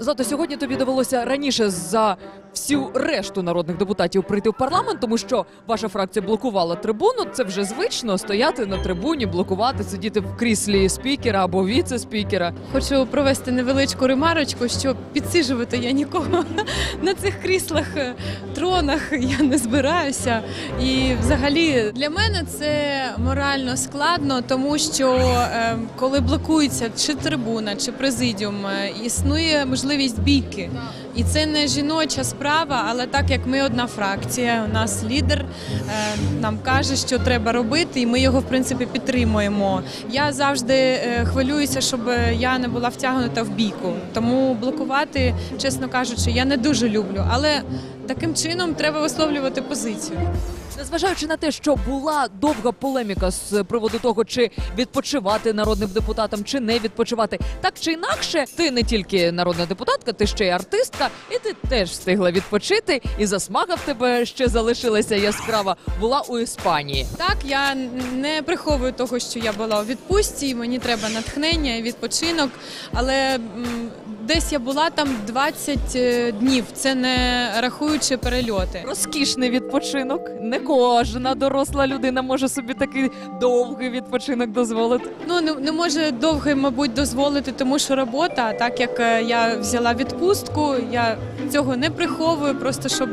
Зато сьогодні тобі довелося раніше за всю решту народних депутатів прийти в парламент, тому що ваша фракція блокувала трибуну. Це вже звично стояти на трибуні, блокувати, сидіти в кріслі спікера або віце-спікера. Хочу провести невеличку ремарочку, що підсижувати я нікого на цих кріслах, е, тронах я не збираюся. І взагалі для мене це морально складно, тому що е, коли блокується чи трибуна, чи президіум, е, існує можливість бійки. І це не жіноча справа, але так як ми одна фракція, у нас лідер е, нам каже, що треба робити, і ми його в принципі підтримуємо. Я завжди е, хвилююся, щоб я не була втягнута в бійку. Тому блокувати, чесно кажучи, я не дуже люблю. Але таким чином треба висловлювати позицію. Незважаючи на те, що була довга полеміка з приводу того, чи відпочивати народним депутатам, чи не відпочивати, так чи інакше, ти не тільки народна депутатка, ти ще й артистка, і ти теж встигла відпочити. І засмага в тебе ще залишилася яскрава. Була у Іспанії. Так, я не приховую того, що я була у відпустці, і мені треба натхнення і відпочинок. Але м, десь я була там 20 днів. Це не рахуючи перельоти. Розкішний відпочинок. Не кожна доросла людина може собі такий довгий відпочинок дозволити. Ну не, не може довго, мабуть, дозволити, тому що робота. Так як е, я взяла відпустку, я цього не приховую, просто щоб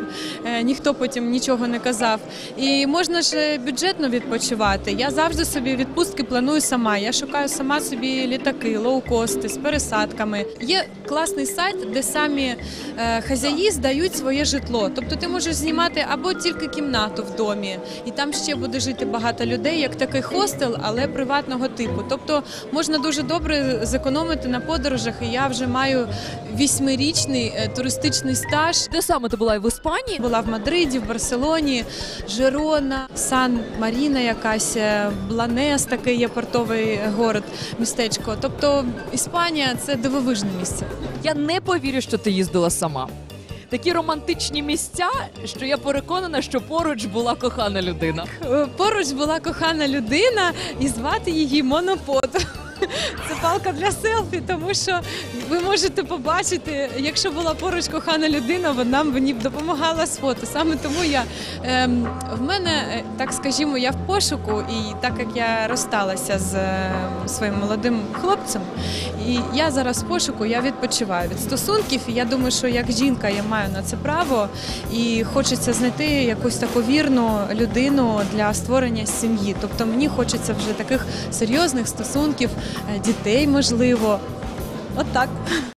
е, ніхто потім нічого не казав. І можна ж е, бюджетно відпочивати. Я завжди собі відпустки планую сама. Я шукаю сама собі літаки, лоукости з пересадками. Є класний сайт, де самі е, хазяї здають своє житло. Тобто ти можеш знімати або тільки кімнату в домі, і там ще буде жити багато людей, як такий хостел, але приватного типу. Тобто можна дуже добре зекономити на подорожах. І я вже маю вісьмирічний е, туристичний стаж. Де саме ти була і в Іспанії? Була в Мадриді, в Барселоні, Жерона, Сан Маріна, якась е, Бланес, такий є портовий город, містечко. Тобто Іспанія це дивовижне місце. Я не повірю, що ти їздила сама. Такі романтичні місця, що я переконана, що поруч була кохана людина. Е, Поруч була кохана людина, і звати її Монопод. Це палка для селфі, тому що ви можете побачити, якщо була поруч кохана людина, вона мені б допомагала з фото. Саме тому я ем, в мене, е, так скажімо, я в пошуку, і так як я розсталася з е, своїм молодим хлопцем, і я зараз в пошуку, я відпочиваю від стосунків. І я думаю, що як жінка я маю на це право, і хочеться знайти якусь таку вірну людину для створення сім'ї. Тобто мені хочеться вже таких серйозних стосунків, е, дітей можливо. От так.